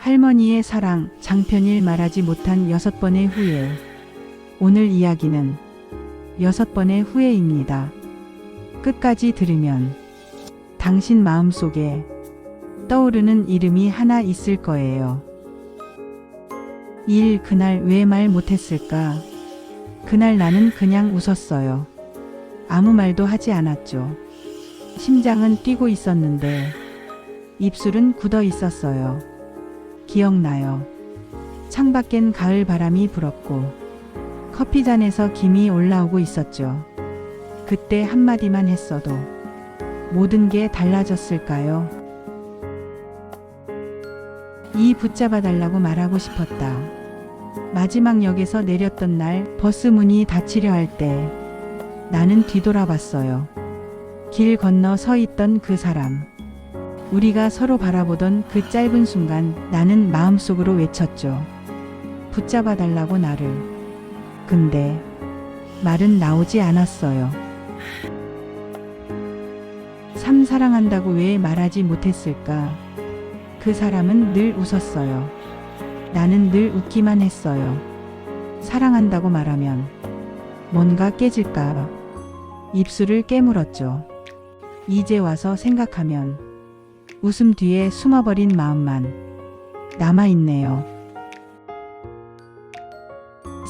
할머니의 사랑, 장편일 말하지 못한 여섯 번의 후회. 오늘 이야기는 여섯 번의 후회입니다. 끝까지 들으면 당신 마음 속에 떠오르는 이름이 하나 있을 거예요. 1. 그날 왜 말 못했을까? 그날 나는 그냥 웃었어요. 아무 말도 하지 않았죠. 심장은 뛰고 있었는데 입술은 굳어 있었어요. 기억나요. 창밖엔 가을 바람이 불었고 커피잔에서 김이 올라오고 있었죠. 그때 한마디만 했어도 모든 게 달라졌을까요? 이 붙잡아 달라고 말하고 싶었다. 마지막 역에서 내렸던 날 버스 문이 닫히려 할 때 나는 뒤돌아봤어요. 길 건너 서 있던 그 사람. 우리가 서로 바라보던 그 짧은 순간 나는 마음속으로 외쳤죠. 붙잡아 달라고 나를. 근데 말은 나오지 않았어요. 참 사랑한다고 왜 말하지 못했을까? 그 사람은 늘 웃었어요. 나는 늘 웃기만 했어요. 사랑한다고 말하면 뭔가 깨질까? 입술을 깨물었죠. 이제 와서 생각하면 웃음 뒤에 숨어버린 마음만 남아있네요.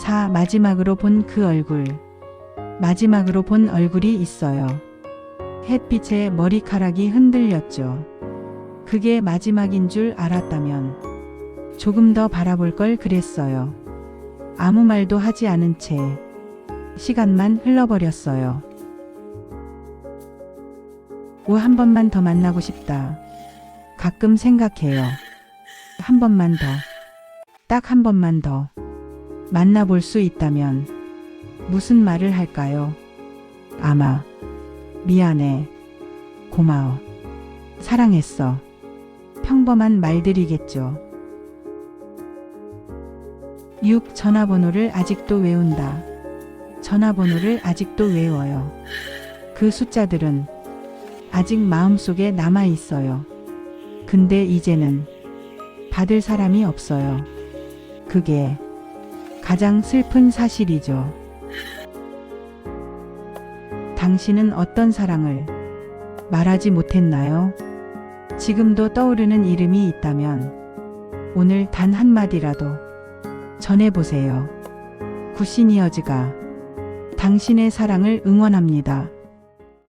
4. 마지막으로 본 그 얼굴. 마지막으로 본 얼굴이 있어요. 햇빛에 머리카락이 흔들렸죠. 그게 마지막인 줄 알았다면 조금 더 바라볼 걸 그랬어요. 아무 말도 하지 않은 채 시간만 흘러버렸어요. 오, 한 번만 더 만나고 싶다. 가끔 생각해요. 한 번만 더. 딱 한 번만 더. 만나볼 수 있다면 무슨 말을 할까요? 아마 미안해. 고마워. 사랑했어. 평범한 말들이겠죠. 6. 전화번호를 아직도 외운다. 전화번호를 아직도 외워요. 그 숫자들은 아직 마음속에 남아 있어요. 근데 이제는 받을 사람이 없어요. 그게 가장 슬픈 사실이죠. 당신은 어떤 사랑을 말하지 못했나요? 지금도 떠오르는 이름이 있다면 오늘 단 한마디라도 전해보세요. 구시니어즈가 당신의 사랑을 응원합니다.